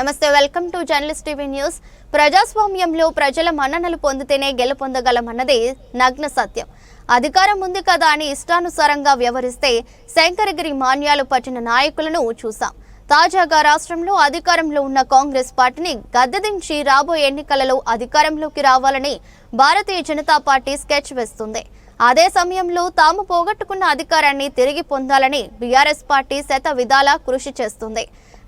నమస్తే welcome to journalist TV news. ప్రజాస్వామ్యంలో ప్రజల మన్ననలు పొందితేనే గెలుపొందగలమన్నది నగ్న సత్యం. అధికారం ఉంది కదా అని ఇష్టానుసారంగా వ్యవహరిస్తే శంకరగిరి మాన్యాలు పట్టిన నాయకులను చూసాం తాజాగా రాష్ట్రంలో అధికారంలో ఉన్న కాంగ్రెస్ పార్టీని గద్దెదించి రాబోయే ఎన్నికలలో అధికారంలోకి రావాలని భారతీయ జనతా పార్టీ స్కెచ్ వేస్తుంది. అదే సమయంలో తాము పోగొట్టుకున్న అధికారాన్ని తిరిగి పొందాలని బీఆర్ఎస్ పార్టీ శత విధాలా కృషి చేస్తుంది.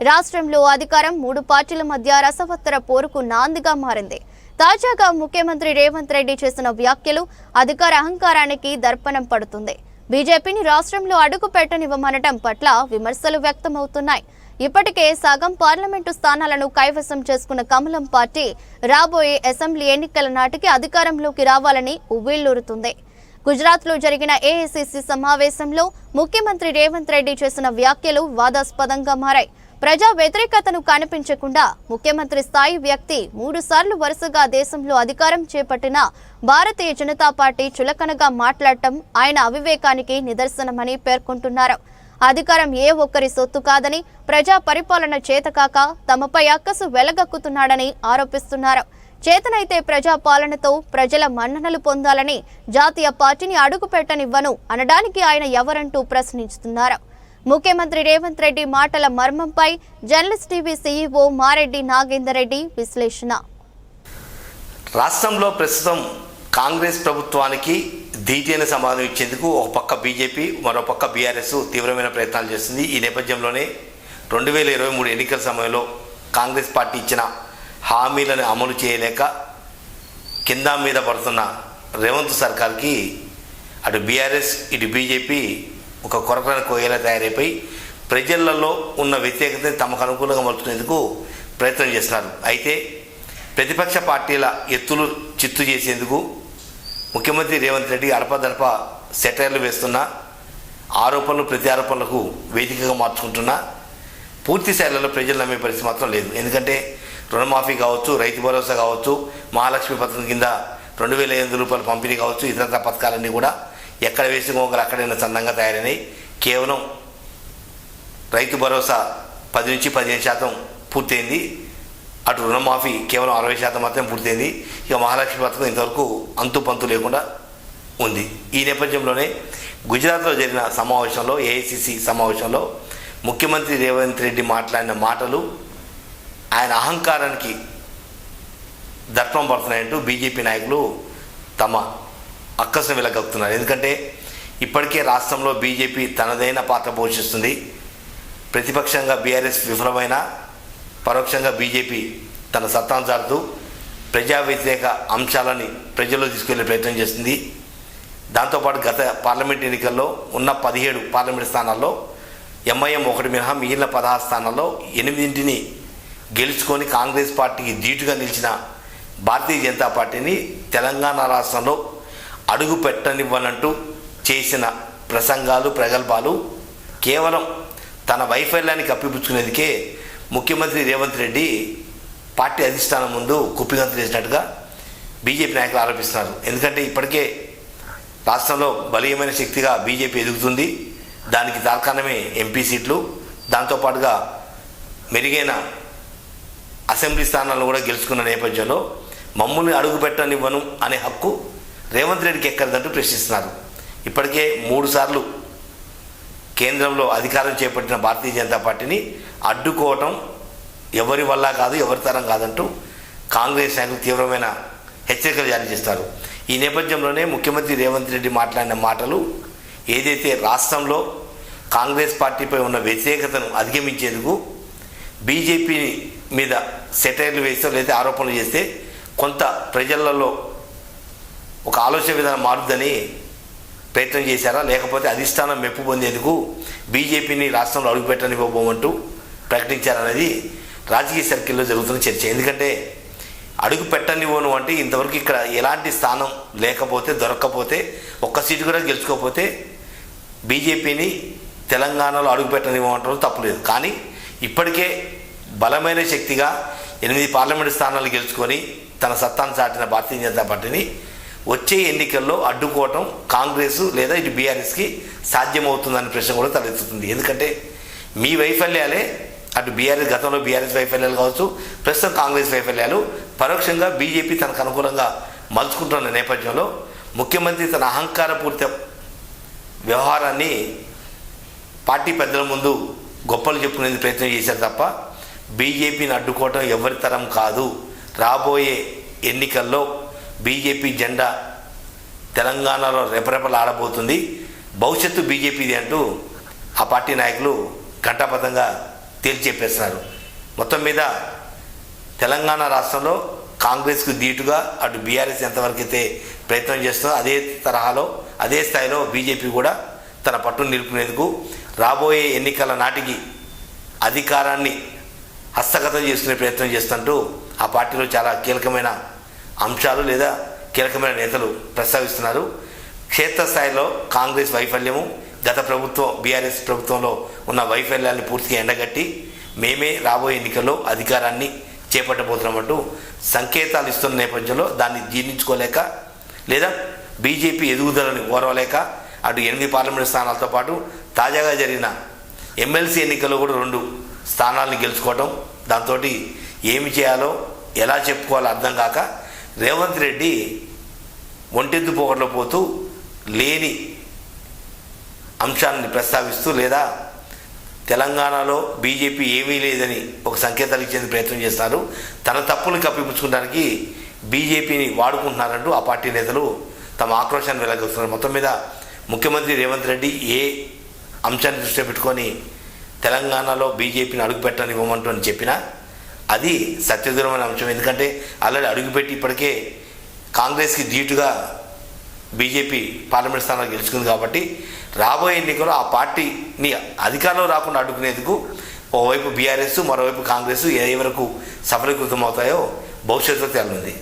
రాష్ట్రంలో అధికారం మూడు పార్టీల మధ్య రసవత్తర పోరుకు నాందిగా మారింది. తాజాగా ముఖ్యమంత్రి రేవంత్ రెడ్డి చేసిన వ్యాఖ్యలు అధికార అహంకారానికి దర్పణం పడుతుంది. బీజేపీని రాష్ట్రంలో అడుగు పెట్టనివ్వమనటం పట్ల విమర్శలు వ్యక్తమవుతున్నాయి. ఇప్పటికే సగం పార్లమెంటు స్థానాలను కైవసం చేసుకున్న కమలం పార్టీ రాబోయే అసెంబ్లీ ఎన్నికల నాటికి అధికారంలోకి రావాలని ఉవ్విళ్ళూరుతుంది గుజరాత్లో జరిగిన ఏఐసిసి సమావేశంలో ముఖ్యమంత్రి రేవంత్ రెడ్డి చేసిన వ్యాఖ్యలు వాదాస్పదంగా మారాయి. ప్రజా వ్యతిరేకతను కనిపించకుండా ముఖ్యమంత్రి స్థాయి వ్యక్తి మూడుసార్లు వరుసగా దేశంలో అధికారం చేపట్టిన భారతీయ జనతా పార్టీ చులకనగా మాట్లాడటం ఆయన అవివేకానికి నిదర్శనమని పేర్కొంటున్నారు. అధికారం ఏ ఒక్కరి సొత్తు కాదని ప్రజా పరిపాలన చేతకాక తమపై అక్కసు వెలగక్కుతున్నాడని ఆరోపిస్తున్నారు. చేతనైతే ప్రజా పాలనతో ప్రజల మన్ననలు పొందాలని జాతీయ పార్టీని అడుగుపెట్టనివ్వను అనడానికి ఆయన ఎవరంటూ ప్రశ్నిస్తున్నారు. ముఖ్యమంత్రి రేవంత్ రెడ్డి మాటల మర్మంపై journalist TV CEO Mareddy Nagender Reddy విశ్లేషణ. రాష్ట్రంలో ప్రస్తుతం కాంగ్రెస్ ప్రభుత్వానికి ధీటైన సమాధానం ఇచ్చేందుకు ఒక పక్క బీజేపీ మరో పక్క బీఆర్ఎస్ తీవ్రమైన ప్రయత్నాలు చేస్తుంది. ఈ నేపథ్యంలోనే రెండు వేల ఇరవై మూడు ఎన్నికల సమయంలో కాంగ్రెస్ పార్టీ ఇచ్చిన హామీలను అమలు చేయలేక కింద మీద పడుతున్న రేవంత్ సర్కార్కి అటు బీఆర్ఎస్ ఇటు బీజేపీ ఒక కొరకన కోయేలా తయారైపోయి ప్రజలలో ఉన్న వ్యతిరేకతని తమకు అనుకూలంగా మలుచుకునేందుకు ప్రయత్నం చేస్తున్నారు. అయితే ప్రతిపక్ష పార్టీల ఎత్తులు చిత్తు చేసేందుకు ముఖ్యమంత్రి రేవంత్ రెడ్డి అడపదడప సెటైర్లు వేస్తున్న ఆరోపణలు ప్రతి ఆరోపణలకు వేదికగా మార్చుకుంటున్న పూర్తి స్థాయిలో ప్రజలు నమ్మే పరిస్థితి మాత్రం లేదు. ఎందుకంటే రుణమాఫీ కావచ్చు రైతు భరోసా కావచ్చు మహాలక్ష్మి పథకం కింద రెండు వేల ఎనిమిది రూపాయల పంపిణీ కావచ్చు ఇతర పథకాలన్నీ కూడా ఎక్కడ వేసి మొగ్గలు అక్కడైనా చందంగా తయారైనవి కేవలం రైతు భరోసా పది నుంచి పదిహేను శాతం పూర్తయింది. అటు రుణమాఫీ కేవలం అరవై శాతం మాత్రమే పూర్తయింది. ఇక మహాలక్ష్మి పథకం ఇంతవరకు అంతు పంతు లేకుండా ఉంది. ఈ నేపథ్యంలోనే గుజరాత్లో జరిగిన సమావేశంలో ఏఐసిసి సమావేశంలో ముఖ్యమంత్రి రేవంత్ రెడ్డి మాట్లాడిన మాటలు ఆయన అహంకారానికి దర్పం పడుతున్నాయంటూ బీజేపీ నాయకులు తమ అక్కసం వెలగక్కుతున్నారు ఎందుకంటే ఇప్పటికే రాష్ట్రంలో బీజేపీ తనదైన పాత్ర పోషిస్తుంది. ప్రతిపక్షంగా బీఆర్ఎస్ విఫలమైన పరోక్షంగా బీజేపీ తన సత్తాను చాటుతూ ప్రజా వ్యతిరేక అంశాలని ప్రజల్లో తీసుకెళ్ళే ప్రయత్నం చేస్తుంది. దాంతోపాటు గత పార్లమెంట్ ఎన్నికల్లో ఉన్న పదిహేడు పార్లమెంట్ స్థానాల్లో ఎంఐఎం ఒకటి మినహా మిగిలిన పదహారు స్థానాల్లో ఎనిమిదింటిని గెలుచుకొని కాంగ్రెస్ పార్టీకి ధీటుగా నిలిచిన భారతీయ జనతా పార్టీని తెలంగాణ రాష్ట్రంలో అడుగు పెట్టనివ్వనంటూ చేసిన ప్రసంగాలు ప్రగల్భాలు కేవలం తన వైఫల్యాన్ని కప్పిపుచ్చుకునేందుకే ముఖ్యమంత్రి రేవంత్ రెడ్డి పార్టీ అధిష్టానం ముందు కుప్పిగంతులు చేసినట్టుగా బీజేపీ నాయకులు ఆరోపిస్తున్నారు. ఎందుకంటే ఇప్పటికే రాష్ట్రంలో బలీయమైన శక్తిగా బీజేపీ ఎదుగుతుంది. దానికి తార్కాణమే ఎంపీ సీట్లు. దాంతోపాటుగా మెరుగైన అసెంబ్లీ స్థానాలను కూడా గెలుచుకున్న నేపథ్యంలో మమ్మల్ని అడుగు పెట్టనివ్వను అనే హక్కు రేవంత్ రెడ్డికి ఎక్కడిదంటూ ప్రశ్నిస్తున్నారు. ఇప్పటికే మూడు సార్లు కేంద్రంలో అధికారం చేపట్టిన భారతీయ జనతా పార్టీని అడ్డుకోవటం ఎవరి వల్ల కాదు ఎవరి తరం కాదంటూ కాంగ్రెస్ నాయకులు తీవ్రమైన హెచ్చరికలు జారీ చేస్తారు. ఈ నేపథ్యంలోనే ముఖ్యమంత్రి రేవంత్ రెడ్డి మాట్లాడిన మాటలు ఏదైతే రాష్ట్రంలో కాంగ్రెస్ పార్టీపై ఉన్న వ్యతిరేకతను అధిగమించేందుకు బీజేపీ మీద సెటైర్లు వేస్తే లేదా ఆరోపణలు చేస్తే కొంత ప్రజలలో ఒక ఆలోచన విధానం మారుద్దని ప్రయత్నం చేశారా? లేకపోతే అధిష్టానం మెప్పు పొందేందుకు బీజేపీని రాష్ట్రంలో అడుగుపెట్టనివ్వబోమంటూ ప్రకటించారనేది రాజకీయ సర్కిల్లో జరుగుతున్న చర్చ. ఎందుకంటే అడుగు పెట్టనివ్వను అంటే ఇంతవరకు ఇక్కడ ఎలాంటి స్థానం లేకపోతే దొరక్కపోతే ఒక్క సీటు కూడా గెలుచుకోకపోతే బీజేపీని తెలంగాణలో అడుగు పెట్టనివ్వమంటారు తప్పులేదు. కానీ ఇప్పటికే బలమైన శక్తిగా ఎనిమిది పార్లమెంటు స్థానాలు గెలుచుకొని తన సత్తాను చాటిన భారతీయ జనతా పార్టీని వచ్చే ఎన్నికల్లో అడ్డుకోవటం కాంగ్రెస్ లేదా ఇటు బీఆర్ఎస్కి సాధ్యమవుతుందనే ప్రశ్న కూడా తలెత్తుతుంది. ఎందుకంటే మీ వైఫల్యాలే అటు బీఆర్ఎస్ గతంలో బీఆర్ఎస్ వైఫల్యాలు కావచ్చు ప్రస్తుతం కాంగ్రెస్ వైఫల్యాలు. పరోక్షంగా బీజేపీ తనకు అనుకూలంగా మలుచుకుంటున్న నేపథ్యంలో ముఖ్యమంత్రి తన అహంకారపూరిత వ్యవహారాన్ని పార్టీ పెద్దల ముందు గొప్పలు చెప్పుకునేందుకు ప్రయత్నం చేశారు తప్ప బీజేపీని అడ్డుకోవటం ఎవరి తరం కాదు. రాబోయే ఎన్నికల్లో బీజేపీ జెండా తెలంగాణలో రెపరెపలాడబోతుంది. భవిష్యత్తు బీజేపీది అంటూ ఆ పార్టీ నాయకులు ఘంటాపథంగా తేల్చెప్పేస్తున్నారు మొత్తం మీద తెలంగాణ రాష్ట్రంలో కాంగ్రెస్కు ధీటుగా అటు బీఆర్ఎస్ ఎంతవరకు అయితే ప్రయత్నం చేస్తుందో అదే తరహాలో అదే స్థాయిలో బీజేపీ కూడా తన పట్టును నిలుపుకునేందుకు రాబోయే ఎన్నికల నాటికి అధికారాన్ని హస్తగతం చేసుకునే ప్రయత్నం చేస్తుంటూ ఆ పార్టీలో చాలా కీలకమైన అంశాలు లేదా కీలకమైన నేతలు ప్రస్తావిస్తున్నారు. క్షేత్రస్థాయిలో కాంగ్రెస్ వైఫల్యము గత ప్రభుత్వం బీఆర్ఎస్ ప్రభుత్వంలో ఉన్న వైఫల్యాన్ని పూర్తిగా ఎండగట్టి మేమే రాబోయే ఎన్నికల్లో అధికారాన్ని చేపట్టబోతున్నామంటూ సంకేతాలు ఇస్తున్న నేపథ్యంలో దాన్ని జీర్ణించుకోలేక లేదా బీజేపీ ఎదుగుదలని ఓర్వలేక అటు ఎనిమిది పార్లమెంట్ స్థానాలతో పాటు తాజాగా జరిగిన ఎమ్మెల్సీ ఎన్నికల్లో కూడా రెండు స్థానాలను గెలుచుకోవటం దాంతో ఏమి చేయాలో ఎలా చెప్పుకోవాలో అర్థం కాక రేవంత్ రెడ్డి ఒంటెద్దు పోగట్లో పోతూ లేని అంశాన్ని ప్రస్తావిస్తూ లేదా తెలంగాణలో బీజేపీ ఏమీ లేదని ఒక సంకేతాలు ఇచ్చేందుకు ప్రయత్నం చేస్తారు. తన తప్పులు కప్పిపుచ్చుకోవడానికి బీజేపీని వాడుకుంటున్నారంటూ ఆ పార్టీ నేతలు తమ ఆక్రోశాన్ని వెళ్ళగలుగుతున్నారు మొత్తం మీద ముఖ్యమంత్రి రేవంత్ రెడ్డి ఏ అంశాన్ని దృష్టిలో పెట్టుకొని తెలంగాణలో బీజేపీని అడుగుపెట్టనివ్వమంటూ అని చెప్పినా అది సత్యదూరమైన అంశం. ఎందుకంటే ఆల్రెడీ అడుగుపెట్టి ఇప్పటికే కాంగ్రెస్కి ధీటుగా బీజేపీ పార్లమెంట్ స్థానాలు గెలుచుకుంది కాబట్టి రాబోయే ఎన్నికల్లో ఆ పార్టీని అధికారంలో రాకుండా అడ్డుకునేందుకు ఓవైపు బీఆర్ఎస్ మరోవైపు కాంగ్రెస్ ఏ వరకు సఫలీకృతం అవుతాయో భవిష్యత్తులో తేలింది